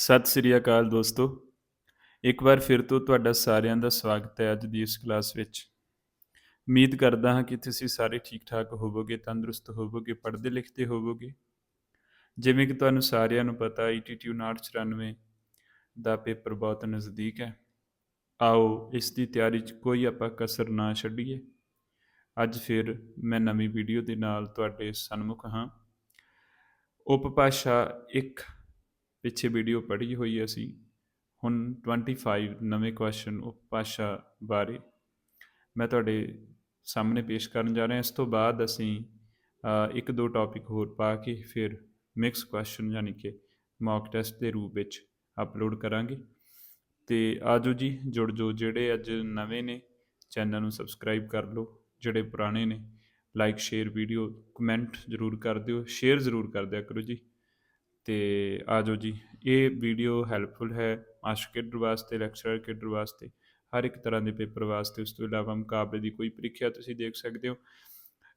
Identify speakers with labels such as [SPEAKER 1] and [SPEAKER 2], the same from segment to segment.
[SPEAKER 1] ਸਤਿ ਸ੍ਰੀ ਅਕਾਲ ਦੋਸਤੋ। ਇੱਕ ਵਾਰ ਫਿਰ ਤੋਂ ਤੁਹਾਡਾ ਸਾਰਿਆਂ ਦਾ ਸਵਾਗਤ ਹੈ ਅੱਜ ਦੀ ਇਸ ਕਲਾਸ ਵਿੱਚ। ਉਮੀਦ ਕਰਦਾ ਹਾਂ ਕਿ ਤੁਸੀਂ ਸਾਰੇ ਠੀਕ ਠਾਕ ਹੋਵੋਗੇ, ਤੰਦਰੁਸਤ ਹੋਵੋਗੇ ਪੜ੍ਹਦੇ ਲਿਖਦੇ ਹੋਵੋਗੇ। ਜਿਵੇਂ ਕਿ ਤੁਹਾਨੂੰ ਸਾਰਿਆਂ ਨੂੰ ਪਤਾ ITT 994 ਦਾ ਪੇਪਰ ਬਹੁਤ ਨਜ਼ਦੀਕ ਹੈ। ਆਓ ਇਸ ਦੀ ਤਿਆਰੀ 'ਚ ਕੋਈ ਆਪਾਂ ਕਸਰ ਨਾ ਛੱਡੀਏ। ਅੱਜ ਫਿਰ ਮੈਂ ਨਵੀਂ ਵੀਡੀਓ ਦੇ ਨਾਲ ਤੁਹਾਡੇ ਸਨਮੁਖ ਹਾਂ। ਉਪਭਾਸ਼ਾ 1 ਪਿੱਛੇ ਵੀਡੀਓ ਪੜ੍ਹੀ ਹੋਈ ਅਸੀਂ। ਹੁਣ 25 ਨਵੇਂ ਕੁਐਸਚਨ ਉਪਭਾਸ਼ਾ ਬਾਰੇ ਮੈਂ ਤੁਹਾਡੇ ਸਾਹਮਣੇ ਪੇਸ਼ ਕਰਨ ਜਾ ਰਿਹਾ। ਇਸ ਤੋਂ ਬਾਅਦ ਅਸੀਂ ਇੱਕ ਦੋ ਟੌਪਿਕ ਹੋਰ ਪਾ ਕੇ ਫਿਰ ਮਿਕਸ ਕੁਐਸਚਨ ਯਾਨੀ ਕਿ ਮੌਕ ਟੈਸਟ ਦੇ ਰੂਪ ਵਿੱਚ ਅਪਲੋਡ ਕਰਾਂਗੇ। ਤੇ ਆਜੋ ਜੀ, ਜੁੜ ਜੋ ਜਿਹੜੇ ਅੱਜ ਨਵੇਂ ਨੇ ਚੈਨਲ ਨੂੰ ਸਬਸਕ੍ਰਾਈਬ ਕਰ ਲਓ। ਜਿਹੜੇ ਪੁਰਾਣੇ ਨੇ ਲਾਈਕ ਸ਼ੇਅਰ ਵੀਡੀਓ ਕਮੈਂਟ ਜ਼ਰੂਰ ਕਰ ਦਿਓ। ਸ਼ੇਅਰ ਜ਼ਰੂਰ ਕਰ ਦਿਆ ਕਰੋ ਜੀ। ਤੇ ਆਜੋ ਜੀ। ਇਹ ਵੀਡੀਓ ਹੈਲਪਫੁਲ ਹੈ ਮਾਸਟਰ ਕੇਡਰ ਵਾਸਤੇ ਲੈਕਚਰਰ ਕਿਡਰ ਵਾਸਤੇ, ਹਰ ਇੱਕ ਤਰ੍ਹਾਂ ਦੇ ਪੇਪਰ ਵਾਸਤੇ। ਉਸ ਤੋਂ ਇਲਾਵਾ ਮੁਕਾਬਲੇ ਦੀ ਕੋਈ ਪ੍ਰੀਖਿਆ ਤੁਸੀਂ ਦੇਖ ਸਕਦੇ ਹੋ।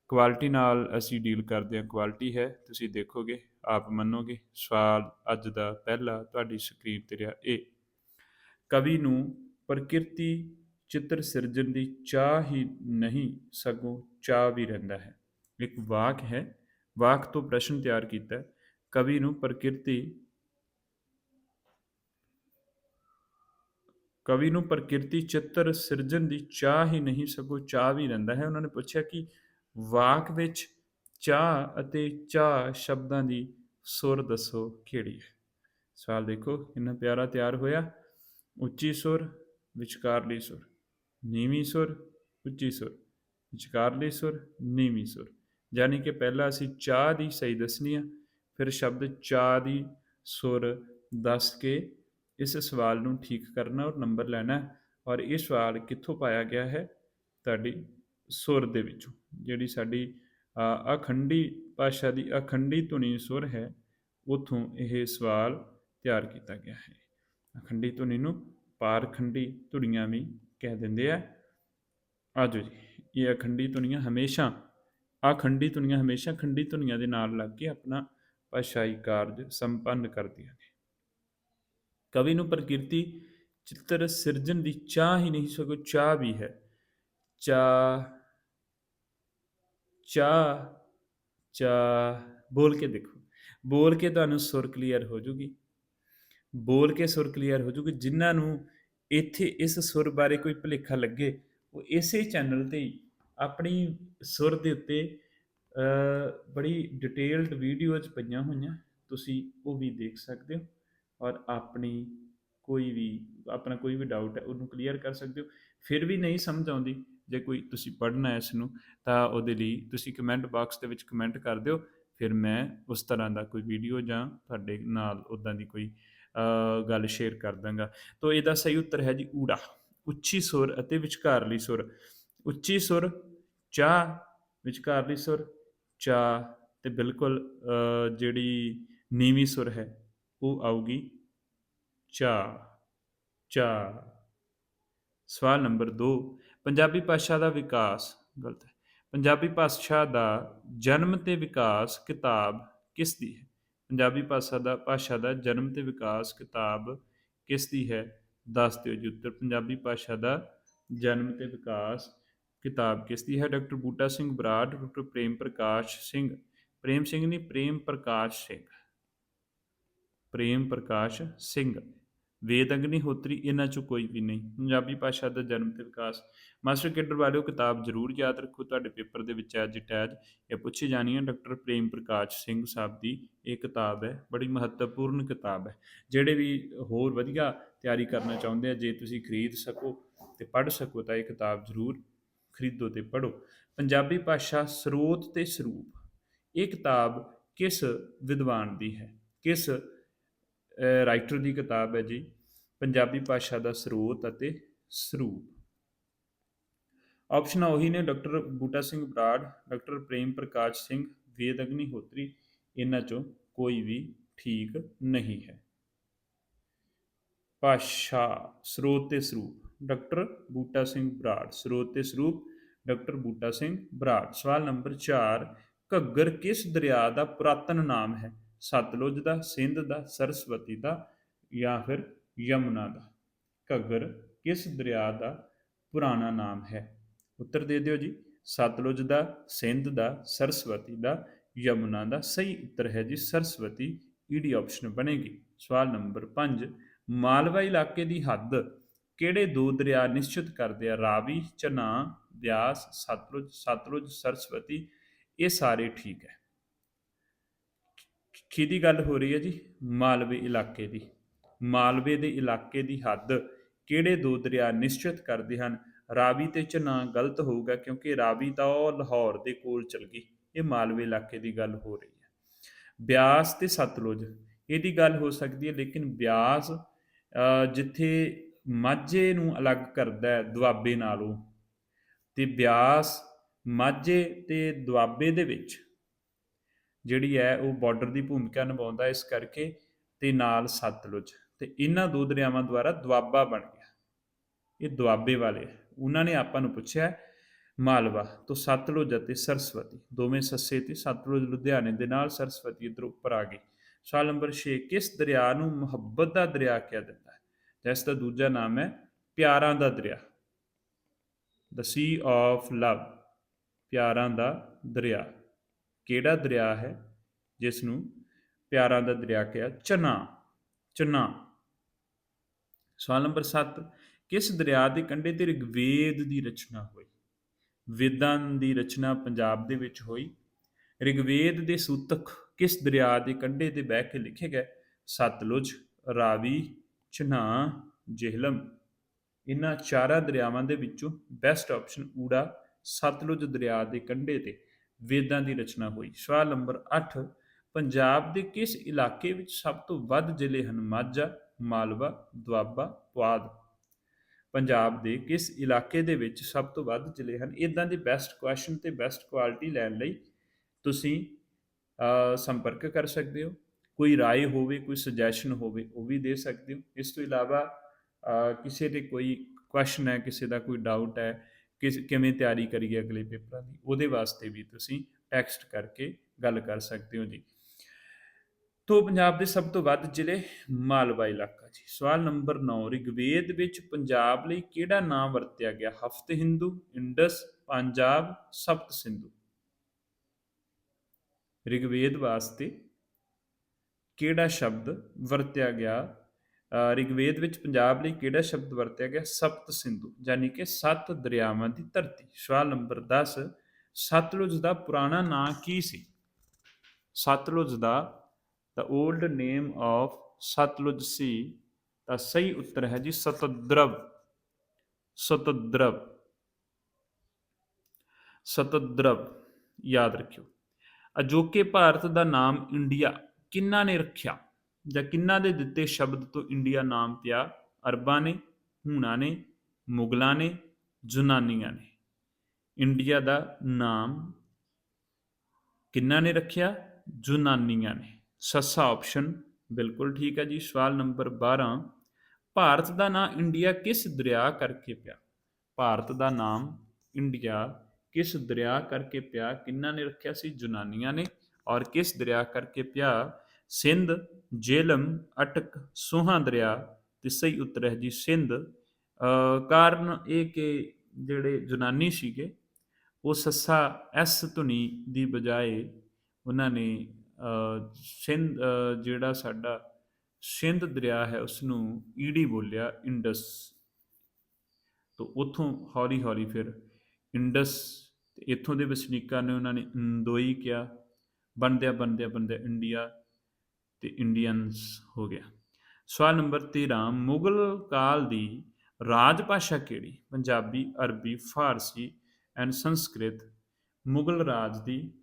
[SPEAKER 1] ਕੁਆਲਿਟੀ ਨਾਲ ਅਸੀਂ ਡੀਲ ਕਰਦੇ ਹਾਂ। ਕੁਆਲਿਟੀ ਹੈ, ਤੁਸੀਂ ਦੇਖੋਗੇ, ਆਪ ਮੰਨੋਗੇ, ਸਵਾਲ ਅੱਜ ਦਾ ਪਹਿਲਾ ਤੁਹਾਡੀ ਸਕਰੀਨ ਤੇ ਰਿਹਾ। ਇਹ ਕਵੀ ਨੂੰ ਪ੍ਰਕਿਰਤੀ ਚਿੱਤਰ ਸਿਰਜਣ ਦੀ ਚਾਹ ਹੀ ਨਹੀਂ, ਸਗੋਂ ਚਾਹ ਵੀ ਰਹਿੰਦਾ ਹੈ। ਇੱਕ ਵਾਕ ਹੈ, ਵਾਕ ਤੋਂ ਪ੍ਰਸ਼ਨ ਤਿਆਰ ਕੀਤਾ ਹੈ। ਕਵੀ ਨੂੰ ਪ੍ਰਕਿਰਤੀ, ਕਵੀ ਨੂੰ ਪ੍ਰਕਿਰਤੀ ਚਿੱਤਰ ਸਿਰਜਣ ਦੀ ਚਾਹ ਹੀ ਨਹੀਂ, ਸਗੋਂ ਚਾਹ ਵੀ ਰਹਿੰਦਾ ਹੈ। ਉਹਨਾਂ ਨੇ ਪੁੱਛਿਆ ਕਿ ਵਾਕ ਵਿੱਚ ਚਾਹ ਅਤੇ ਚਾਹ ਸ਼ਬਦਾਂ ਦੀ ਸੁਰ ਦੱਸੋ ਕਿਹੜੀ ਹੈ? ਸਵਾਲ ਦੇਖੋ, ਇੰਨਾ ਪਿਆਰਾ ਤਿਆਰ ਹੋਇਆ। ਉੱਚੀ ਸੁਰ, ਵਿਚਕਾਰਲੀ ਸੁਰ। ਨੀਵੀਂ ਸੁਰ, ਉੱਚੀ ਸੁਰ। ਵਿਚਕਾਰਲੀ ਸੁਰ, ਨੀਵੀਂ ਸੁਰ। ਯਾਨੀ ਕਿ ਪਹਿਲਾਂ ਅਸੀਂ ਚਾਹ ਦੀ ਸਹੀ ਦੱਸਣੀ ਆ ਫਿਰ ਸ਼ਬਦ ਚਾਹ ਦੀ ਸੁਰ ਦੱਸ ਕੇ ਇਸ ਸਵਾਲ ਨੂੰ ਠੀਕ ਕਰਨਾ ਔਰ ਨੰਬਰ ਲੈਣਾ ਔਰ ਇਹ ਸਵਾਲ ਕਿੱਥੋਂ ਪਾਇਆ ਗਿਆ ਹੈ? ਤੁਹਾਡੀ ਸੁਰ ਦੇ ਵਿੱਚੋਂ, ਜਿਹੜੀ ਸਾਡੀ ਅਖੰਡੀ ਭਾਸ਼ਾ ਦੀ ਅਖੰਡੀ ਧੁਨੀ ਸੁਰ ਹੈ, ਉਥੋਂ ਇਹ ਸਵਾਲ ਤਿਆਰ ਕੀਤਾ ਗਿਆ ਹੈ। ਅਖੰਡੀ ਧੁਨੀ ਨੂੰ ਪਾਰਖੰਡੀ ਧੁਨੀਆਂ ਵੀ ਕਹਿ ਦਿੰਦੇ ਆ। ਆਜੋ ਜੀ, ਇਹ ਅਖੰਡੀ ਧੁਨੀਆਂ ਹਮੇਸ਼ਾ ਅਖੰਡੀ ਧੁਨੀਆਂ ਹਮੇਸ਼ਾ ਖੰਡੀ ਧੁਨੀਆਂ ਦੇ ਨਾਲ ਲੱਗ ਕੇ ਆਪਣਾ ਭਾਸ਼ਾਈ ਕਾਰਜ ਸੰਪੰਨ ਕਰਦੀਆਂ ਨੇ। ਕਵੀ ਨੂੰ ਪ੍ਰਕਿਰਤੀ ਚਿੱਤਰ ਸਿਰਜਣ ਦੀ ਚਾਹ ਹੀ ਨਹੀਂ, ਸਗੋਂ ਚਾਹ ਵੀ ਹੈ। ਚਾਹ ਚਾਹ ਚਾਹ, ਬੋਲ ਕੇ ਦੇਖੋ। ਬੋਲ ਕੇ ਤੁਹਾਨੂੰ ਸੁਰ ਕਲੀਅਰ ਹੋ ਜੂਗੀ। ਬੋਲ ਕੇ ਸੁਰ ਕਲੀਅਰ ਹੋ ਜੂਗੀ। ਜਿਨ੍ਹਾਂ ਨੂੰ ਇੱਥੇ ਇਸ ਸੁਰ ਬਾਰੇ ਕੋਈ ਭੁਲੇਖਾ ਲੱਗੇ, ਉਹ ਇਸੇ ਚੈਨਲ ਤੇ ਆਪਣੀ ਸੁਰ ਦੇ ਉੱਤੇ ਬੜੀ ਡਿਟੇਲਡ ਵੀਡੀਓਜ਼ ਪਈਆਂ ਹੋਈਆਂ। ਤੁਸੀਂ ਉਹ ਵੀ ਦੇਖ ਸਕਦੇ ਹੋ ਔਰ ਆਪਣੀ ਕੋਈ ਵੀ, ਆਪਣਾ ਕੋਈ ਵੀ ਡਾਊਟ ਹੈ ਉਹਨੂੰ ਕਲੀਅਰ ਕਰ ਸਕਦੇ ਹੋ। ਫਿਰ ਵੀ ਨਹੀਂ ਸਮਝ ਆਉਂਦੀ ਜੇ ਕੋਈ ਤੁਸੀਂ ਪੜ੍ਹਨਾ ਹੈ ਇਸ ਨੂੰ ਤਾਂ ਉਹਦੇ ਲਈ ਤੁਸੀਂ ਕਮੈਂਟ ਬਾਕਸ ਦੇ ਵਿੱਚ ਕਮੈਂਟ ਕਰ ਦਿਓ। ਫਿਰ ਮੈਂ ਉਸ ਤਰ੍ਹਾਂ ਦਾ ਕੋਈ ਵੀਡੀਓ ਜਾਂ ਤੁਹਾਡੇ ਨਾਲ ਉਦਾਂ ਦੀ ਕੋਈ ਗੱਲ ਸ਼ੇਅਰ ਕਰ ਦਾਂਗਾ। ਤਾਂ ਇਹਦਾ ਸਹੀ ਉੱਤਰ ਹੈ ਜੀ ਊੜਾ, ਉੱਚੀ ਸੁਰ ਅਤੇ ਵਿਚਕਾਰਲੀ ਸੁਰ। ਉੱਚੀ ਸੁਰ, ਚਾਹ, ਵਿਚਕਾਰਲੀ ਸੁਰ ਚਾਹ ਤੇ ਬਿਲਕੁਲ ਜਿਹੜੀ ਨੀਵੀਂ ਸੁਰ ਹੈ, ਉਹ ਆਊਗੀ ਚਾ ਚਾ। ਸਵਾਲ ਨੰਬਰ 2 ਪੰਜਾਬੀ ਭਾਸ਼ਾ ਦਾ ਵਿਕਾਸ, ਗਲਤ ਹੈ। ਪੰਜਾਬੀ ਭਾਸ਼ਾ ਦਾ ਜਨਮ ਤੇ ਵਿਕਾਸ ਕਿਤਾਬ ਕਿਸ ਦੀ ਹੈ? ਪੰਜਾਬੀ ਭਾਸ਼ਾ ਦਾ ਭਾਸ਼ਾ ਦਾ ਜਨਮ ਤੇ ਵਿਕਾਸ ਕਿਤਾਬ ਕਿਸ ਦੀ ਹੈ? ਦੱਸ ਦਿਓ ਜੀ ਉੱਤਰ। ਪੰਜਾਬੀ ਭਾਸ਼ਾ ਦਾ ਜਨਮ ਤੇ ਵਿਕਾਸ ਕਿਤਾਬ ਕਿਸ ਦੀ ਹੈ? Doctor Buta Singh Brar, doctor Prem Prakash Singh. ਪ੍ਰੇਮ ਸਿੰਘ ਨਹੀਂ, ਪ੍ਰੇਮ ਪ੍ਰਕਾਸ਼ ਸਿੰਘ। ਪ੍ਰੇਮ ਪ੍ਰਕਾਸ਼ ਸਿੰਘ। ਵੇਦ ਅਗਨੀਹੋਤਰੀ ਇਹਨਾਂ ਚੋਂ ਕੋਈ ਵੀ ਨਹੀਂ। ਪੰਜਾਬੀ ਭਾਸ਼ਾ ਦਾ ਜਨਮ ਤੇ ਵਿਕਾਸ। ਮਾਸਟਰ ਕੇਡਰ ਵਾਲਿਓ, ਕਿਤਾਬ ਜ਼ਰੂਰ ਯਾਦ ਰੱਖੋ। ਤੁਹਾਡੇ ਪੇਪਰ ਦੇ ਵਿੱਚ ਅੱਜ ਟੈਜ ਇਹ ਪੁੱਛੀ ਜਾਣੀ ਹੈ, ਡਾਕਟਰ ਪ੍ਰੇਮ ਪ੍ਰਕਾਸ਼ ਸਿੰਘ ਸਾਹਿਬ ਦੀ ਇਹ ਕਿਤਾਬ ਹੈ। ਬੜੀ ਮਹੱਤਵਪੂਰਨ ਕਿਤਾਬ ਹੈ। ਜਿਹੜੇ ਵੀ ਹੋਰ ਵਧੀਆ ਤਿਆਰੀ ਕਰਨਾ ਚਾਹੁੰਦੇ ਆ, ਜੇ ਤੁਸੀਂ ਖਰੀਦ ਸਕੋ ਤੇ ਪੜ੍ਹ ਸਕੋ ਤਾਂ ਇਹ ਕਿਤਾਬ ਜ਼ਰੂਰ ਖਰੀਦੋ ਤੇ ਪੜ੍ਹੋ। ਪੰਜਾਬੀ ਭਾਸ਼ਾ ਸਰੋਤ ਤੇ ਸਰੂਪ। ਇਹ ਕਿਤਾਬ ਕਿਸ ਵਿਦਵਾਨ ਦੀ ਹੈ? ਕਿਸ ਰਾਈਟਰ ਦੀ ਕਿਤਾਬ ਹੈ ਜੀ? ਪੰਜਾਬੀ ਭਾਸ਼ਾ ਦਾ ਸਰੋਤ ਅਤੇ ਸਰੂਪ। ਆਪਸ਼ਨ ਉਹੀ ਨੇ, ਡਾਕਟਰ ਬੂਟਾ ਸਿੰਘ ਬਰਾੜ, ਡਾਕਟਰ ਪ੍ਰੇਮ ਪ੍ਰਕਾਸ਼ ਸਿੰਘ, ਵੇਦ ਅਗਨੀਹੋਤਰੀ ਇਹਨਾਂ ਚੋਂ ਕੋਈ ਵੀ ਠੀਕ ਨਹੀਂ ਹੈ। ਭਾਸ਼ਾ ਸਰੋਤ ਤੇ ਸਰੂਪ। ਡਾਕਟਰ ਬੂਟਾ ਸਿੰਘ ਬਰਾੜ। ਸਰੋਤ ਤੇ ਸਰੂਪ ਡਾਕਟਰ ਬੂਟਾ ਸਿੰਘ ਬਰਾੜ। ਸਵਾਲ ਨੰਬਰ 4 ਘੱਗਰ ਕਿਸ ਦਰਿਆ ਦਾ ਪੁਰਾਤਨ ਨਾਮ ਹੈ? ਸਤਲੁਜ ਦਾ, ਸਿੰਧ ਦਾ, ਸਰਸਵਤੀ ਦਾ ਜਾਂ ਫਿਰ ਯਮੁਨਾ ਦਾ? ਘੱਗਰ ਕਿਸ ਦਰਿਆ ਦਾ ਪੁਰਾਣਾ ਨਾਮ ਹੈ? ਉੱਤਰ ਦੇ ਦਿਓ ਜੀ। ਸਤਲੁਜ ਦਾ, ਸਿੰਧ ਦਾ, ਸਰਸਵਤੀ ਦਾ, ਯਮੁਨਾ ਦਾ। ਸਹੀ ਉੱਤਰ ਹੈ ਜੀ ਸਰਸਵਤੀ। ਈਡੀ ਆਪਸ਼ਨ ਬਣੇਗੀ। ਸਵਾਲ ਨੰਬਰ 5 ਮਾਲਵਾ ਇਲਾਕੇ ਦੀ ਹੱਦ ਕਿਹੜੇ ਦੋ ਦਰਿਆ ਨਿਸ਼ਚਿਤ ਕਰਦੇ ਆ? ਰਾਵੀ ਚਨਾ ਬਿਆਸ ਸਤਲੁਜ ਸਤਲੁਜ ਸਰਸਵਤੀ ਇਹ ਸਾਰੇ ਠੀਕ ਹੈ। ਕਿਹਦੀ ਗੱਲ ਹੋ ਰਹੀ ਹੈ ਜੀ ਮਾਲਵੇ ਇਲਾਕੇ ਦੀ। ਮਾਲਵੇ ਦੇ ਇਲਾਕੇ ਦੀ ਹੱਦ ਕਿਹੜੇ ਦੋ ਦਰਿਆ ਨਿਸ਼ਚਿਤ ਕਰਦੇ ਹਨ? ਰਾਵੀ ਤੇ ਚਨਾ ਗਲਤ ਹੋਊਗਾ ਕਿਉਂਕਿ ਰਾਵੀ ਤਾਂ ਉਹ ਲਾਹੌਰ ਦੇ ਕੋਲ ਚਲ ਗਈ। ਇਹ ਮਾਲਵੇ ਇਲਾਕੇ ਦੀ ਗੱਲ ਹੋ ਰਹੀ ਹੈ। ਬਿਆਸ ਤੇ ਸਤਲੁਜ ਇਹਦੀ ਗੱਲ ਹੋ ਸਕਦੀ ਹੈ ਲੇਕਿਨ ਬਿਆਸ ਅ, ਜਿੱਥੇ ਮਾਝੇ ਨੂੰ ਅਲੱਗ ਕਰਦਾ ਹੈ, ਦੁਆਬੇ ਨਾਲੋਂ। ਤੇ ਬਿਆਸ ਮਾਝੇ ਤੇ ਦੁਆਬੇ ਦੇ ਵਿੱਚ ਜਿਹੜੀ ਹੈ, ਉਹ ਬਾਰਡਰ ਦੀ ਭੂਮਿਕਾ ਨਿਭਾਉਂਦਾ ਇਸ ਕਰਕੇ ਤੇ ਨਾਲ ਸਤਲੁਜ। ਤੇ ਇਹਨਾਂ ਦੋ ਦਰਿਆਵਾਂ ਦੁਆਰਾ ਦੁਆਬਾ ਬਣ ਗਿਆ। ਇਹ ਦੁਆਬੇ ਵਾਲੇ ਹੈ। ਉਹਨਾਂ ਨੇ ਆਪਾਂ ਨੂੰ ਪੁੱਛਿਆ ਮਾਲਵਾ ਤੋਂ ਸਤਲੁਜ ਅਤੇ ਸਰਸਵਤੀ, ਦੋਵੇਂ ਸੱਸੇ ਤੇ ਸਤਲੁਜ ਲੁਧਿਆਣੇ ਦੇ ਨਾਲ, ਸਰਸਵਤੀ ਇਧਰ ਉੱਪਰ ਆ ਗਈ। ਸਵਾਲ ਨੰਬਰ 6 ਕਿਸ ਦਰਿਆ ਨੂੰ ਮੁਹੱਬਤ ਦਾ ਦਰਿਆ ਕਿਹਾ ਜਾਂਦਾ ਜਿਸ ਦਾ ਦੂਜਾ ਨਾਮ ਹੈ ਪਿਆਰਾਂ ਦਾ ਦਰਿਆ। ਦ ਸੀ ਆਫ ਲਵ ਪਿਆਰਾਂ ਦਾ ਦਰਿਆ। ਕਿਹੜਾ ਦਰਿਆ ਹੈ? ਜਿਸ ਨੂੰ ਪਿਆਰਾਂ ਦਾ ਦਰਿਆ ਕਿਹਾ ਚਨਾ ਚਨਾ। ਸਵਾਲ ਨੰਬਰ 7 ਕਿਸ ਦਰਿਆ ਦੇ ਕੰਢੇ ਤੇ ਰਿਗਵੇਦ ਦੀ ਰਚਨਾ ਹੋਈ? ਵੇਦਾਂ ਦੀ ਰਚਨਾ ਪੰਜਾਬ ਦੇ ਵਿੱਚ ਹੋਈ। ਰਿਗਵੇਦ ਦੇ ਸੂਤਕ ਕਿਸ ਦਰਿਆ ਦੇ ਕੰਢੇ ਤੇ ਬਹਿ ਕੇ ਲਿਖੇ ਗਏ? ਸਤਲੁਜ, ਰਾਵੀ ਚਨਾ ਜੇਹਲਮ। ਇਹਨਾਂ ਚਾਰਾਂ ਦਰਿਆਵਾਂ ਦੇ ਵਿੱਚੋਂ ਬੈਸਟ ਆਪਸ਼ਨ ਊੜਾ, ਸਤਲੁਜ ਦਰਿਆ ਦੇ ਕੰਢੇ ਤੇ ਵੇਦਾਂ ਦੀ ਰਚਨਾ ਹੋਈ। ਸਵਾਲ ਨੰਬਰ 8 ਪੰਜਾਬ ਦੇ ਕਿਸ ਇਲਾਕੇ ਵਿੱਚ ਸਭ ਤੋਂ ਵੱਧ ਜ਼ਿਲ੍ਹੇ ਹਨ ਮਾਝਾ, ਮਾਲਵਾ, ਦੁਆਬਾ, ਪੁਆਧ? ਪੰਜਾਬ ਦੇ ਕਿਸ ਇਲਾਕੇ ਦੇ ਵਿੱਚ ਸਭ ਤੋਂ ਵੱਧ ਜ਼ਿਲ੍ਹੇ ਹਨ? ਇਦਾਂ ਦੇ ਬੈਸਟ ਕੁਐਸਚਨ ਤੇ ਬੈਸਟ ਕੁਆਲਿਟੀ ਲੈਣ ਲਈ ਤੁਸੀਂ ਸੰਪਰਕ ਕਰ ਸਕਦੇ ਹੋ। ਕੋਈ رائے ਹੋਵੇ ਕੋਈ ਸੁਜੈਸ਼ਨ ਹੋਵੇ ਉਹ ਵੀ ਦੇ ਸਕਦੇ ਹੋ ਇਸ ਤੋਂ ਇਲਾਵਾ ਅ, ਕਿਸੇ ਦੇ ਕੋਈ ਕੁਐਸਚਨ ਹੈ ਕਿਸੇ ਦਾ ਕੋਈ ਡਾਊਟ ਹੈ ਕਿਸ ਕਿਵੇਂ ਤਿਆਰੀ ਕਰੀਏ ਅਗਲੇ ਪੇਪਰਾਂ ਦੀ ਉਹਦੇ ਵਾਸਤੇ ਵੀ ਤੁਸੀਂ ਟੈਕਸਟ ਕਰਕੇ ਗੱਲ ਕਰ ਸਕਦੇ ਹੋ ਜੀ ਤੋਂ ਪੰਜਾਬ ਦੇ ਸਭ ਤੋਂ ਵੱਧ ਜ਼ਿਲ੍ਹੇ ਮਾਲਵਾ ਇਲਾਕਾ ਜੀ ਸਵਾਲ ਨੰਬਰ 9 ਰਿਗਵੇਦ ਵਿੱਚ ਪੰਜਾਬ ਲਈ ਕਿਹੜਾ ਨਾਮ ਵਰਤਿਆ ਗਿਆ ਹਫਤ ਹਿੰਦੂ ਇੰਡਸ ਪੰਜਾਬ ਸਪਤ ਸਿੰਧੂ ਰਿਗਵੇਦ ਵਾਸਤੇ ਕਿਹੜਾ ਸ਼ਬਦ ਵਰਤਿਆ ਗਿਆ? ਅ, ਰਿਗਵੇਦ ਵਿੱਚ ਪੰਜਾਬ ਲਈ ਕਿਹੜਾ ਸ਼ਬਦ ਵਰਤਿਆ ਗਿਆ? ਸਪਤ ਸਿੰਧੂ ਯਾਨੀ ਕਿ ਸੱਤ ਦਰਿਆਵਾਂ ਦੀ ਧਰਤੀ। ਸਵਾਲ ਨੰਬਰ 10 ਸਤਲੁਜ ਦਾ ਪੁਰਾਣਾ ਨਾਂ ਕੀ ਸੀ? ਸਤਲੁਜ ਦਾ the old name of Sutlej ਸੀ ਤਾਂ ਸਹੀ ਉੱਤਰ ਹੈ ਜੀ ਸਤਦਰਵ। ਸਤਦਰਵ। ਸਤਦਰਵ ਯਾਦ ਰੱਖਿਓ। ਅਜੋਕੇ ਭਾਰਤ ਦਾ ਨਾਮ ਇੰਡੀਆ। ਕਿੰਨਾ ਨੇ ਰੱਖਿਆ? ਜਾਂ ਕਿੰਨਾ ਦੇ ਦਿੱਤੇ ਸ਼ਬਦ ਤੋਂ ਇੰਡੀਆ ਨਾਮ ਪਿਆ ਅਰਬਾਂ ਨੇ, ਹੂਣਾ ਨੇ, ਮੁਗਲਾਂ ਨੇ ਜੁਨਾਨੀਆਂ ਨੇ। ਇੰਡੀਆ ਦਾ ਨਾਮ ਕਿੰਨਾ ਨੇ ਰੱਖਿਆ? ਜੁਨਾਨੀਆਂ ਨੇ। ਸੱਸਾ ਆਪਸ਼ਨ ਬਿਲਕੁਲ ਠੀਕ ਹੈ ਜੀ, ਸਵਾਲ ਨੰਬਰ 12 ਭਾਰਤ ਦਾ ਨਾਮ ਇੰਡੀਆ ਕਿਸ ਦਰਿਆ ਕਰਕੇ ਪਿਆ? ਭਾਰਤ ਦਾ ਨਾਮ ਇੰਡੀਆ ਕਿਸ ਦਰਿਆ ਕਰਕੇ ਪਿਆ? ਕਿੰਨਾ ਨੇ ਰੱਖਿਆ ਸੀ? ਜੁਨਾਨੀਆਂ ਨੇ। ਔਰ ਕਿਸ ਦਰਿਆ ਕਰਕੇ ਪਿਆ? ਸਿੰਧ, ਜੇਲਮ, ਅਟਕ, ਸੋਹਾ ਦਰਿਆ ਤੇ ਸਹੀ ਉੱਤਰ ਹੈ ਜੀ ਸਿੰਧ। ਕਾਰਨ ਇਹ ਕਿ ਜਿਹੜੇ ਜੁਨਾਨੀ ਸੀਗੇ, ਉਹ ਸੱਸਾ ਐਸ ਧੁਨੀ ਦੀ ਬਜਾਏ ਉਹਨਾਂ ਨੇ ਸਿੰਧ ਜਿਹੜਾ ਸਾਡਾ ਸਿੰਧ ਦਰਿਆ ਹੈ ਉਸ ਨੂੰ ਈੜੀ ਬੋਲਿਆ, ਇੰਡਸ। ਤੋਂ ਉਥੋਂ ਹੌਲੀ ਹੌਲੀ ਫਿਰ ਇੰਡਸ, ਤੇ ਇੱਥੋਂ ਦੇ ਵਸਨੀਕਾਂ ਨੇ ਉਹਨਾਂ ਨੇ ਇੰਦੋਈ ਕਿਹਾ ਬਣਦਿਆਂ ਬਣਦਿਆਂ ਬਣਦਿਆਂ ਇੰਡੀਆ ਤੇ ਇੰਡੀਅਨਸ ਹੋ ਗਿਆ। ਸਵਾਲ ਨੰਬਰ 13 ਮੁਗਲ ਕਾਲ ਦੀ ਰਾਜ ਭਾਸ਼ਾ ਕਿਹੜੀ? ਪੰਜਾਬੀ, ਅਰਬੀ, ਫਾਰਸੀ ਐਂਡ ਸੰਸਕ੍ਰਿਤ ਮੁਗਲ ਰਾਜ ਦੀ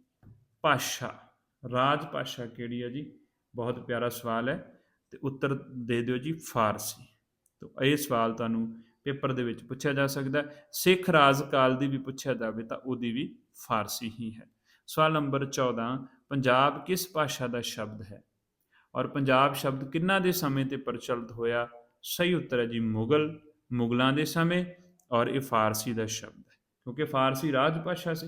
[SPEAKER 1] ਭਾਸ਼ਾ। ਰਾਜ ਭਾਸ਼ਾ ਕਿਹੜੀ ਹੈ ਜੀ? ਬਹੁਤ ਪਿਆਰਾ ਸਵਾਲ ਹੈ ਤੇ ਉੱਤਰ ਦੇ ਦਿਓ ਜੀ ਫਾਰਸੀ। ਤਾਂ ਇਹ ਸਵਾਲ ਤੁਹਾਨੂੰ ਪੇਪਰ ਦੇ ਵਿੱਚ ਪੁੱਛਿਆ ਜਾ ਸਕਦਾ ਸਿੱਖ ਰਾਜ ਕਾਲ ਦੀ ਵੀ ਪੁੱਛਿਆ ਜਾਵੇ ਤਾਂ ਉਹਦੀ ਵੀ ਫਾਰਸੀ ਹੀ ਹੈ। ਸਵਾਲ ਨੰਬਰ 14 ਪੰਜਾਬ ਕਿਸ ਭਾਸ਼ਾ ਦਾ ਸ਼ਬਦ ਹੈ? ਔਰ ਪੰਜਾਬ ਸ਼ਬਦ ਕਿੰਨਾ ਦੇ ਸਮੇਂ ਤੇ ਪ੍ਰਚਲਿਤ ਹੋਇਆ? ਸਹੀ ਉੱਤਰ ਹੈ ਜੀ ਮੁਗਲ, ਮੁਗਲਾਂ ਦੇ ਸਮੇਂ ਔਰ ਇਹ ਫਾਰਸੀ ਦਾ ਸ਼ਬਦ ਹੈ। ਕਿਉਂਕਿ ਫਾਰਸੀ ਰਾਜ ਭਾਸ਼ਾ ਸੀ,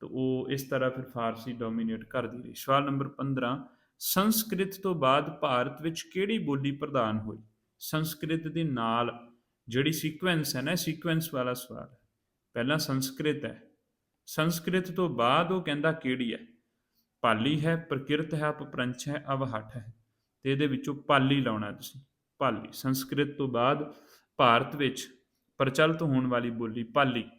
[SPEAKER 1] ਤਾਂ ਉਹ ਇਸ ਤਰ੍ਹਾਂ ਫਿਰ ਫਾਰਸੀ ਡੋਮੀਨੇਟ ਕਰਦੀ ਰਹੀ। ਸਵਾਲ ਨੰਬਰ 15 ਸੰਸਕ੍ਰਿਤ ਤੋਂ ਬਾਅਦ ਭਾਰਤ ਵਿੱਚ ਕਿਹੜੀ ਬੋਲੀ ਪ੍ਰਧਾਨ ਹੋਈ? ਸੰਸਕ੍ਰਿਤ ਦੇ ਨਾਲ ਜਿਹੜੀ ਸੀਕੁਐਂਸ ਹੈ ਨਾ ਸੀਕੁਐਂਸ ਵਾਲਾ ਸਵਾਲ ਪਹਿਲਾਂ ਸੰਸਕ੍ਰਿਤ ਹੈ। ਸੰਸਕ੍ਰਿਤ ਤੋਂ ਬਾਅਦ ਉਹ ਕਹਿੰਦਾ ਕਿਹੜੀ ਹੈ? ਪਾਲੀ ਹੈ, ਪ੍ਰਕਿਰਤ ਹੈ ਅਪਭ੍ਰੰਸ਼ ਹੈ ਅਵਹਟ ਹੈ। ਤੇ ਇਹਦੇ ਵਿੱਚੋਂ ਪਾਲੀ ਲਾਉਣਾ ਤੁਸੀਂ, ਪਾਲੀ। ਸੰਸਕ੍ਰਿਤ ਤੋਂ ਬਾਅਦ ਭਾਰਤ ਵਿੱਚ ਪ੍ਰਚਲਿਤ ਹੋਣ ਵਾਲੀ ਬੋਲੀ ਪਾਲੀ।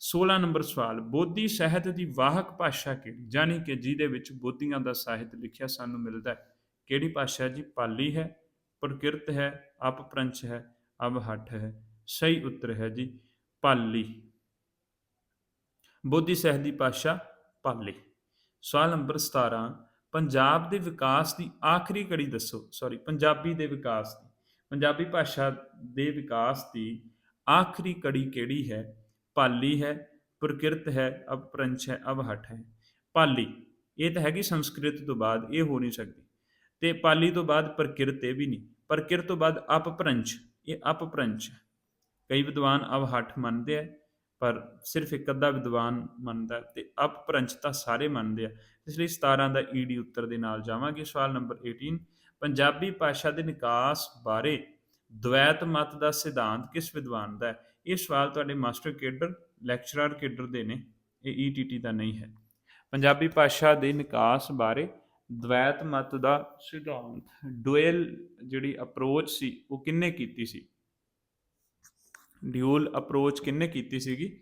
[SPEAKER 1] 16 ਨੰਬਰ ਸਵਾਲ, ਬੋਧੀ ਸਾਹਿਤ ਦੀ ਵਾਹਕ ਭਾਸ਼ਾ ਕਿਹੜੀ? ਜਾਨੀ ਕਿ ਜਿਹਦੇ ਵਿੱਚ ਬੋਧੀਆਂ ਦਾ ਸਾਹਿਤ ਲਿਖਿਆ ਸਾਨੂੰ ਮਿਲਦਾ ਹੈ। ਕਿਹੜੀ ਭਾਸ਼ਾ ਜੀ? ਪਾਲੀ ਹੈ, ਪ੍ਰਕਿਰਤ ਹੈ ਅਪਭ੍ਰੰਸ਼ ਹੈ ਅਵਹਟ ਹੈ। ਸਹੀ ਉੱਤਰ ਹੈ ਜੀ, ਪਾਲੀ। ਬੋਧੀ ਸਾਹਿਤ ਦੀ ਭਾਸ਼ਾ ਪਾਲੀ। ਸਵਾਲ ਨੰਬਰ 17 ਪੰਜਾਬ ਦੇ ਵਿਕਾਸ ਦੀ ਆਖਰੀ ਕੜੀ ਦੱਸੋ ਸੌਰੀ ਪੰਜਾਬੀ ਦੇ ਵਿਕਾਸ ਦੀ, ਪੰਜਾਬੀ ਭਾਸ਼ਾ ਦੇ ਵਿਕਾਸ ਦੀ ਆਖਰੀ ਕੜੀ ਕਿਹੜੀ ਹੈ? ਪਾਲੀ ਹੈ, ਪ੍ਰਕਿਰਤ ਹੈ, ਅਪਭ੍ਰੰਸ਼ ਹੈ ਅਵਹਟ ਹੈ। ਪਾਲੀ, ਇਹ ਤਾਂ ਹੈਗੀ ਸੰਸਕ੍ਰਿਤ ਤੋਂ ਬਾਅਦ, ਇਹ ਹੋ ਨਹੀਂ ਸਕਦੀ। ਤੇ ਪਾਲੀ ਤੋਂ ਬਾਅਦ ਪ੍ਰਕਿਰਤ ਇਹ ਵੀ ਨਹੀਂ, ਪ੍ਰਕਿਰਤ ਤੋਂ ਬਾਅਦ ਅਪਭ੍ਰੰਸ਼, ਇਹ ਅਪਭ੍ਰੰਸ਼ ਕਈ ਵਿਦਵਾਨ ਅਵਹਟ ਮੰਨਦੇ ਆ ਪਰ ਸਿਰਫ ਇੱਕ ਅੱਧਾ ਵਿਦਵਾਨ ਮੰਨਦਾ ਹੈ ਤੇ ਅਪਭ੍ਰੰਸ਼ ਤਾਂ ਸਾਰੇ ਮੰਨਦੇ ਆ। ਇਸ ਲਈ 17 ਦਾ ਈਡੀ ਉੱਤਰ ਦੇ ਨਾਲ ਜਾਵਾਂਗੇ। ਸਵਾਲ ਨੰਬਰ 18 ਪੰਜਾਬੀ ਭਾਸ਼ਾ ਦੇ ਨਿਕਾਸ ਬਾਰੇ ਦ્વੈਤ ਮਤ ਦਾ ਸਿਧਾਂਤ ਕਿਸ ਵਿਦਵਾਨ ਦਾ ਹੈ? ਇਹ ਸਵਾਲ ਤੁਹਾਡੇ ਮਾਸਟਰ ਕੇਡਰ, ਲੈਕਚਰਰ ਕੇਡਰ ਦੇ ਨੇ। ਇਹ ਈਟੀਟੀ ਦਾ ਨਹੀਂ ਹੈ। ਪੰਜਾਬੀ ਭਾਸ਼ਾ ਦੇ ਨਿਕਾਸ ਬਾਰੇ ਦ્વੈਤ ਮਤ ਦਾ ਸਿਧਾਂਤ ਡੁਅਲ ਜਿਹੜੀ ਅਪਰੋਚ ਸੀ, ਉਹ ਕਿੰਨੇ ਕੀਤੀ ਸੀ? ਡਿਊਲ ਅਪਰੋਚ ਕਿੰਨੇ ਕੀਤੀ ਸੀਗੀ?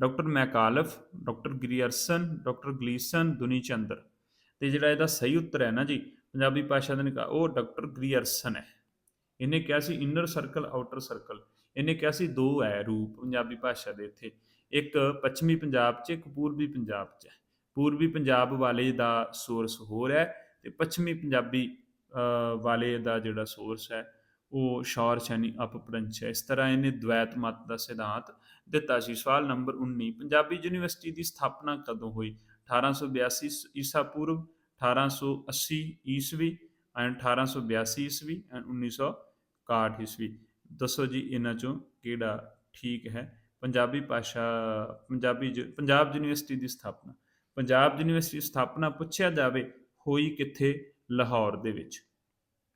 [SPEAKER 1] Doctor Macauliffe, doctor Grierson, doctor Gleason, Duni Chandar. ਤੇ ਜਿਹੜਾ ਇਹਦਾ ਸਹੀ ਉੱਤਰ ਹੈ ਨਾ ਜੀ, ਪੰਜਾਬੀ ਭਾਸ਼ਾ ਦੇ ਨਿਕਾ, ਉਹ ਡਾਕਟਰ ਗ੍ਰੀਅਰਸਨ ਹੈ। ਇਹਨੇ ਕਿਹਾ ਸੀ ਇਨਰ ਸਰਕਲ ਆਊਟਰ ਸਰਕਲ ਇਹਨੇ ਕਿਹਾ ਸੀ ਦੋ ਹੈ ਰੂਪ ਪੰਜਾਬੀ ਭਾਸ਼ਾ ਦੇ ਇੱਥੇ। ਇੱਕ ਪੱਛਮੀ ਪੰਜਾਬ 'ਚ, ਇੱਕ ਪੂਰਬੀ ਪੰਜਾਬ 'ਚ ਪੂਰਬੀ ਪੰਜਾਬ ਵਾਲੇ ਦਾ ਸੋਰਸ ਹੋਰ ਹੈ ਤੇ ਪੱਛਮੀ ਪੰਜਾਬੀ ਵਾਲੇ ਦਾ ਜਿਹੜਾ ਸੋਰਸ ਹੈ ਉਹ ਸ਼ੌਰ ਸ਼ੈਨੀ ਅਪਭ੍ਰੰਸ਼ ਹੈ ਇਸ ਤਰ੍ਹਾਂ ਇਹਨੇ ਦ્વੈਤ ਮਤ ਦਾ ਸਿਧਾਂਤ ਦਿੱਤਾ ਸੀ। ਸਵਾਲ ਨੰਬਰ 19 ਪੰਜਾਬੀ ਯੂਨੀਵਰਸਿਟੀ ਦੀ ਸਥਾਪਨਾ ਕਦੋਂ ਹੋਈ? 1882 ਈਸਾ ਪੂਰਵ 1880 ਈਸਵੀ ਐਂਡ 1882 ਈਸਵੀ ਐਂਡ 1961 ਈਸਵੀ। ਦੱਸੋ ਜੀ ਇਹਨਾਂ ਚੋਂ ਕਿਹੜਾ ਠੀਕ ਹੈ? ਪੰਜਾਬੀ ਭਾਸ਼ਾ, ਪੰਜਾਬੀ ਜ- ਪੰਜਾਬ ਯੂਨੀਵਰਸਿਟੀ ਦੀ ਸਥਾਪਨਾ। ਪੰਜਾਬ ਯੂਨੀਵਰਸਿਟੀ ਸਥਾਪਨਾ ਪੁੱਛਿਆ ਜਾਵੇ, ਹੋਈ ਕਿੱਥੇ? ਲਾਹੌਰ ਦੇ ਵਿੱਚ।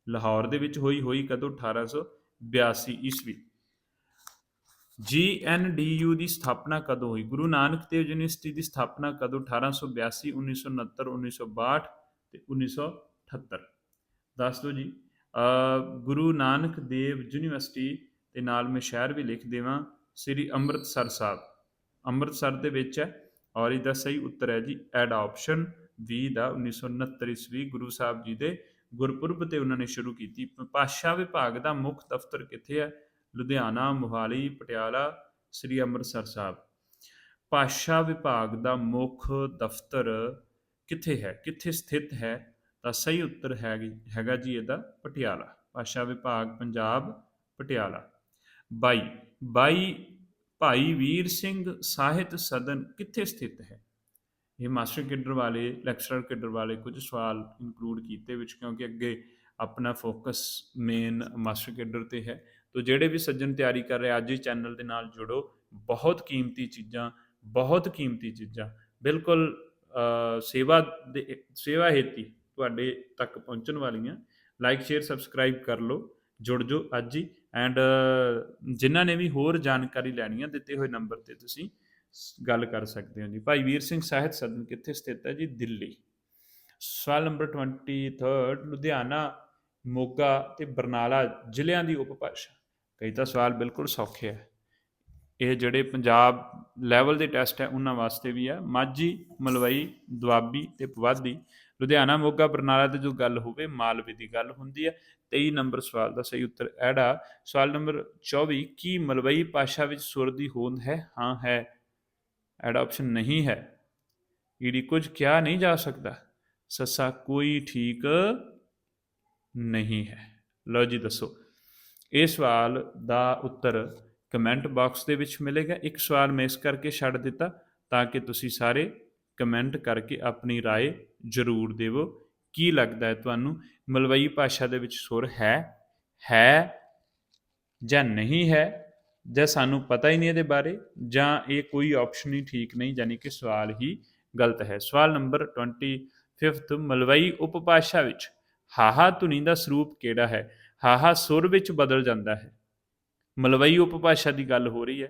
[SPEAKER 1] ਲਾਹੌਰ ਦੇ ਵਿੱਚ ਹੋਈ ਹੋਈ ਕਦੋਂ? 1882 ਈਸਵੀ। ਜੀਐਨਡੀਯੂ ਦੀ ਸਥਾਪਨਾ ਕਦੋਂ ਹੋਈ? ਗੁਰੂ ਨਾਨਕ ਦੇਵ ਯੂਨੀਵਰਸਿਟੀ ਦੀ ਸਥਾਪਨਾ ਕਦੋਂ? 1882 1969 1962 ਤੇ 1978 ਦੱਸ ਦਿਓ ਜੀ। ਗੁਰੂ ਨਾਨਕ ਦੇਵ ਯੂਨੀਵਰਸਿਟੀ ਦੇ ਨਾਲ ਮੈਂ ਸ਼ਹਿਰ ਵੀ ਲਿਖ ਦੇਵਾਂ। ਸ੍ਰੀ ਅੰਮ੍ਰਿਤਸਰ ਸਾਹਿਬ। ਅੰਮ੍ਰਿਤਸਰ ਦੇ ਵਿੱਚ ਹੈ। ਔਰ ਇਹਦਾ ਸਹੀ ਉੱਤਰ ਹੈ ਜੀ ਐਡ ਆਪਸ਼ਨ 20 ਦਾ 1969 ਈਸਵੀ ਗੁਰੂ ਸਾਹਿਬ ਜੀ ਦੇ ਗੁਰਪੁਰਬ ਤੇ ਉਹਨਾਂ ਨੇ ਸ਼ੁਰੂ ਕੀਤੀ। ਭਾਸ਼ਾ ਵਿਭਾਗ ਦਾ ਮੁੱਖ ਦਫ਼ਤਰ ਕਿੱਥੇ ਹੈ? ਲੁਧਿਆਣਾ, ਮੋਹਾਲੀ, ਪਟਿਆਲਾ, ਸ੍ਰੀ ਅੰਮ੍ਰਿਤਸਰ ਸਾਹਿਬ। ਭਾਸ਼ਾ ਵਿਭਾਗ ਦਾ ਮੁੱਖ ਦਫ਼ਤਰ ਕਿੱਥੇ ਹੈ? ਕਿੱਥੇ ਸਥਿਤ ਹੈ? ਤਾਂ ਸਹੀ ਉੱਤਰ ਹੈ ਹੈਗਾ ਜੀ ਇਹਦਾ ਪਟਿਆਲਾ। ਭਾਸ਼ਾ ਵਿਭਾਗ, ਪੰਜਾਬ, ਪਟਿਆਲਾ। 22 22 ਭਾਈ ਵੀਰ ਸਿੰਘ ਸਾਹਿਤ ਸਦਨ ਕਿੱਥੇ ਸਥਿਤ ਹੈ? ਇਹ ਮਾਸਟਰ ਕਿਡਰ ਵਾਲੇ, ਲੈਕਚਰਰ ਕਿਡਰ ਵਾਲੇ ਕੁਝ ਸਵਾਲ ਇਨਕਲੂਡ ਕੀਤੇ ਵਿੱਚ ਕਿਉਂਕਿ ਅੱਗੇ ਆਪਣਾ ਫੋਕਸ ਮੇਨ ਮਾਸਟਰ ਕਿਡਰ ਤੇ ਹੈ। ਤੋ ਜਿਹੜੇ ਵੀ ਸੱਜਣ ਤਿਆਰੀ ਕਰ ਰਹੇ, ਅੱਜ ਹੀ ਚੈਨਲ ਦੇ ਨਾਲ ਜੁੜੋ। ਬਹੁਤ ਕੀਮਤੀ ਚੀਜ਼ਾਂ, ਬਹੁਤ ਕੀਮਤੀ ਚੀਜ਼ਾਂ। ਬਿਲਕੁਲ ਸੇਵਾ ਦੇ, ਸੇਵਾ ਹੇਤੀ ਤੁਹਾਡੇ ਤੱਕ ਪਹੁੰਚਣ ਵਾਲੀਆਂ। ਲਾਈਕ ਸ਼ੇਅਰ ਸਬਸਕ੍ਰਾਈਬ ਕਰ ਲਓ, ਜੁੜ ਜੋ ਅੱਜ ਹੀ। ਐਂਡ ਜਿਨ੍ਹਾਂ ਨੇ ਵੀ ਹੋਰ ਜਾਣਕਾਰੀ ਲੈਣੀ ਹੈ ਦਿੱਤੇ ਹੋਏ ਨੰਬਰ ਤੇ ਤੁਸੀਂ ਗੱਲ ਕਰ ਸਕਦੇ ਹੋ ਜੀ। ਭਾਈ ਵੀਰ ਸਿੰਘ ਸਾਹਿਤ ਸਦਨ ਕਿੱਥੇ ਸਥਿਤ ਹੈ ਜੀ? ਦਿੱਲੀ। ਸਵਾਲ ਨੰਬਰ 23 ਲੁਧਿਆਣਾ, ਮੋਗਾ ਤੇ ਬਰਨਾਲਾ ਜ਼ਿਲ੍ਹਿਆਂ ਦੀ ਉਪਭਾਸ਼ਾ। ਕਈ ਤਾਂ ਸਵਾਲ ਬਿਲਕੁਲ ਸੌਖੇ ਹੈ ਇਹ ਜਿਹੜੇ ਪੰਜਾਬ ਲੈਵਲ ਦੇ ਟੈਸਟ ਹੈ, ਉਹਨਾਂ ਵਾਸਤੇ ਵੀ ਹੈ ਮਾਝੀ, ਮਲਵਈ, ਦੁਆਬੀ ਤੇ ਪੁਆਧੀ ਲੁਧਿਆਣਾ, ਮੋਗਾ, ਬਰਨਾਲਾ ਤੇ ਜੋ ਗੱਲ ਹੋਵੇ, ਮਾਲਵੇ ਦੀ ਗੱਲ ਹੁੰਦੀ ਹੈ 23 ਨੰਬਰ ਸਵਾਲ ਦਾ ਸਹੀ ਉੱਤਰ ਐੜਾ ਸਵਾਲ ਨੰਬਰ 24 ਕੀ ਮਲਵਈ ਭਾਸ਼ਾ ਵਿੱਚ ਸੁਰ ਦੀ ਹੋਂਦ ਹੈ? ਹਾਂ, ਹੈ। ਐਡਾ ਆਪਸ਼ਨ ਨਹੀਂ ਹੈ ਈਡੀ ਕੁਝ ਕਿਹਾ ਨਹੀਂ ਜਾ ਸਕਦਾ ਸੱਸਾ ਕੋਈ ਠੀਕ ਨਹੀਂ ਹੈ ਲਓ ਜੀ ਦੱਸੋ ਇਹ ਸਵਾਲ ਦਾ ਉੱਤਰ ਕਮੈਂਟ ਬਾਕਸ ਦੇ ਵਿੱਚ ਮਿਲੇਗਾ ਇੱਕ ਸਵਾਲ ਮੈਂ ਇਸ ਕਰਕੇ ਛੱਡ ਦਿੱਤਾ ਤਾਂ ਕਿ ਤੁਸੀਂ ਸਾਰੇ ਕਮੈਂਟ ਕਰਕੇ ਆਪਣੀ رائے ਜ਼ਰੂਰ ਦੇਵੋ ਕੀ ਲੱਗਦਾ ਹੈ ਤੁਹਾਨੂੰ ਮਲਵਈ ਭਾਸ਼ਾ ਦੇ ਵਿੱਚ ਸੁਰ ਹੈ ਹੈ ਜਾਂ ਨਹੀਂ ਹੈ ਜਾਂ ਸਾਨੂੰ ਪਤਾ ਹੀ ਨਹੀਂ ਇਹਦੇ ਬਾਰੇ, ਜਾਂ ਇਹ ਕੋਈ ਆਪਸ਼ਨ ਹੀ ਠੀਕ ਨਹੀਂ ਯਾਨੀ ਕਿ ਸਵਾਲ ਹੀ ਗਲਤ ਹੈ। ਸਵਾਲ ਨੰਬਰ 25 ਫਿਫਥ ਮਲਵਈ ਉਪਭਾਸ਼ਾ ਵਿੱਚ, ਹਾਹਾ ਧੁਨੀ ਦਾ ਸਰੂਪ ਕਿਹੜਾ ਹੈ? ਹਾਹਾ ਸੁਰ ਵਿੱਚ ਬਦਲ ਜਾਂਦਾ ਹੈ। ਮਲਵਈ ਉਪਭਾਸ਼ਾ ਦੀ ਗੱਲ ਹੋ ਰਹੀ ਹੈ।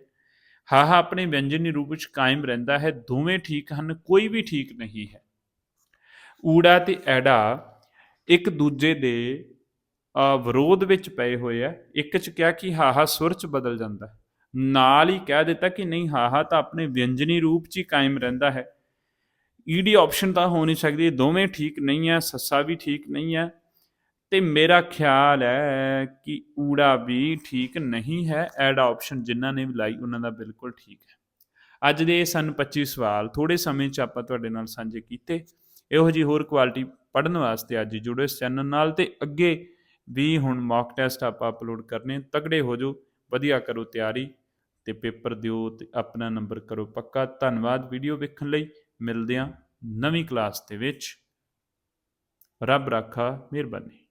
[SPEAKER 1] ਹਾਹਾ ਆਪਣੇ ਵਿਅੰਜਨੀ ਰੂਪ ਵਿੱਚ ਕਾਇਮ ਰਹਿੰਦਾ ਹੈ, ਦੋਵੇਂ ਠੀਕ ਹਨ, ਕੋਈ ਵੀ ਠੀਕ ਨਹੀਂ ਹੈ। ਊੜਾ ਤੇ ਐੜਾ ਇੱਕ ਦੂਜੇ ਦੇ ਵਿਰੋਧ ਵਿੱਚ ਪਏ ਹੋਏ ਆ, ਇੱਕ ਚ ਕਿਹਾ ਕਿ ਹਾਹਾ ਸੁਰ ਚ ਬਦਲ ਜਾਂਦਾ ਨਾਲ ਹੀ ਕਹਿ ਦਿੱਤਾ ਕਿ ਨਹੀਂ, ਹਾਹਾ ਤਾਂ ਆਪਣੇ ਵਿਅੰਜਨੀ ਰੂਪ ਚ ਹੀ ਕਾਇਮ ਰਹਿੰਦਾ ਹੈ। ਈਡੀ ਆਪਸ਼ਨ ਤਾਂ ਹੋ ਨਹੀਂ ਸਕਦੀ ਦੋਵੇਂ ਠੀਕ ਨਹੀਂ ਹੈ ਸੱਸਾ ਵੀ ਠੀਕ ਨਹੀਂ ਹੈ ਤੇ ਮੇਰਾ ਖਿਆਲ ਹੈ ਕਿ ਊੜਾ ਵੀ ਠੀਕ ਨਹੀਂ ਹੈ ਐਡ ਆਪਸ਼ਨ ਜਿਨ੍ਹਾਂ ਨੇ ਵੀ ਲਾਈ, ਉਹਨਾਂ ਦਾ ਬਿਲਕੁਲ ਠੀਕ ਹੈ। ਅੱਜ ਦੇ ਇਹ ਸਨ 25 ਸਵਾਲ ਥੋੜੇ ਸਮੇਂ 'ਚ ਆਪਾਂ ਤੁਹਾਡੇ ਨਾਲ ਸਾਂਝੇ ਕੀਤੇ। ਇਹੋ ਜੀ ਹੋਰ ਕੁਆਲਿਟੀ ਪੜ੍ਹਨ ਵਾਸਤੇ ਅੱਜ ਜੁੜੋ ਇਸ ਚੈਨਲ ਨਾਲ ਤੇ ਅੱਗੇ ਵੀ ਹੁਣ ਮੌਕ ਟੈਸਟ ਆਪਾਂ ਅਪਲੋਡ ਕਰਨੇ, ਤਗੜੇ ਹੋ ਜਾਓ, ਵਧੀਆ ਕਰੋ ਤਿਆਰੀ ਤੇ ਪੇਪਰ ਦਿਓ ਤੇ ਆਪਣਾ ਨੰਬਰ ਕਰੋ ਪੱਕਾ। ਧੰਨਵਾਦ ਵੀਡੀਓ ਵੇਖਣ ਲਈ। ਮਿਲਦੇ ਹਾਂ ਨਵੀਂ ਕਲਾਸ ਦੇ ਵਿੱਚ। ਰੱਬ ਰਾਖਾ, ਮਿਹਰਬਾਨੀ।